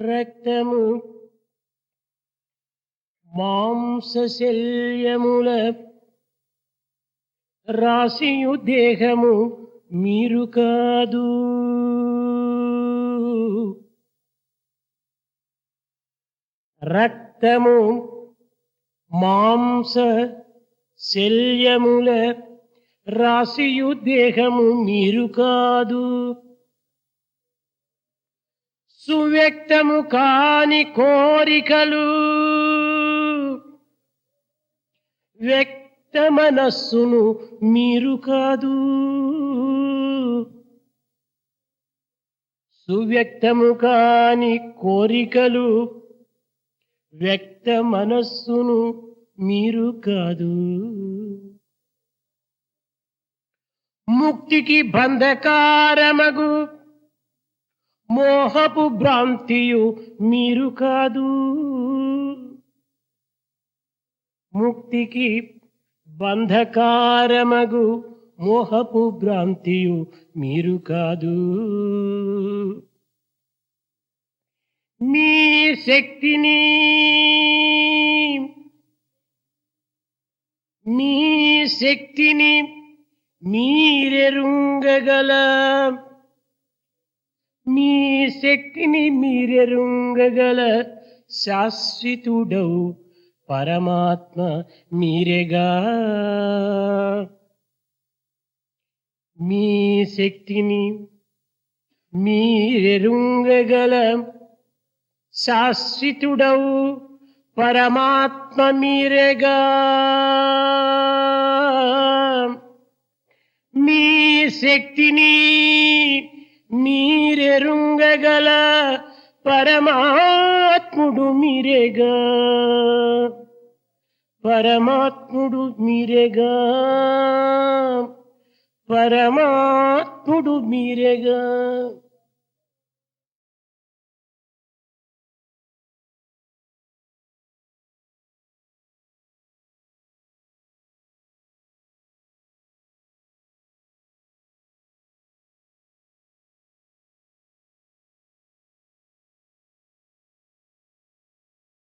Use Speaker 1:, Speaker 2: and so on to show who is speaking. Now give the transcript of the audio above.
Speaker 1: రక్తము మాంసశల్యముల రాశియు దేహము మీరు కాదు. రక్తము మాంస శల్యముల రాశియు దేహము మీరు కాదు. సువ్యక్తము కాని కోరికలు. వ్యక్త మనస్సును మీరు కాదు. సువ్యక్తము కాని కోరికలు వ్యక్త మనస్సును మీరు కాదు. ముక్తికి బంధకారమగు మోహపు భ్రాంతియు మీరు కాదు. ముక్తికి బంధకారమగు మోహపు భ్రాంతియు మీరు కాదు. మీ శక్తిని మీ శక్తిని మీరెరుంగగల నీ శక్తిని మీరెరుంగగల శాశ్వతుడవు పరమాత్మ మీరేగా. మీ శక్తిని మీరెరుంగగల శాశ్వతుడవు పరమాత్మ మీరేగా. మీ శక్తిని మీరెరుంగగల పరమాత్ముడు మీరేగా? పరమాత్ముడు మీరేగా? పరమాత్ముడు మీరేగా?